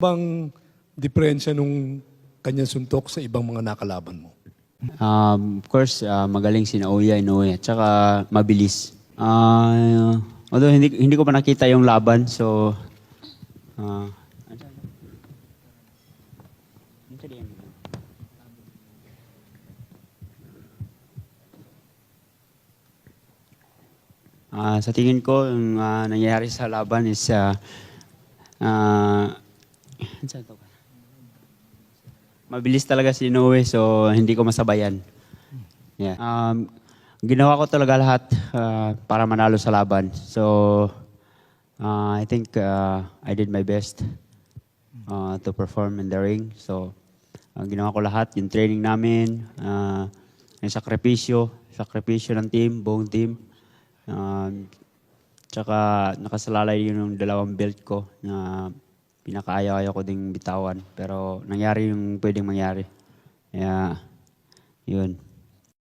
Bang diferensya nung kanyang suntok sa ibang mga nakalaban mo? Um, of course, ah, magaling si Naoya Inoue at saka mabilis. Ah, although hindi, hindi ko pa nakita yung laban, so... ah, Ah, sa tingin ko, yung ah, nangyayari sa laban is... saan to? Mabilis talaga si Inoue, so hindi ko masabayan. Yeah. Um, ginawa ko talaga lahat uh, para manalo sa laban. So, uh, I think uh, I did my best uh, to perform in the ring. So, uh, ginawa ko lahat. Yung training namin, uh, yung sakripisyo, sakripisyo ng team, buong team. Um, tsaka nakasalalay yun yung dalawang belt ko na pinakaayaw-ayaw ko ding bitawan. Pero nangyari yung pwedeng mangyari. Kaya, yun.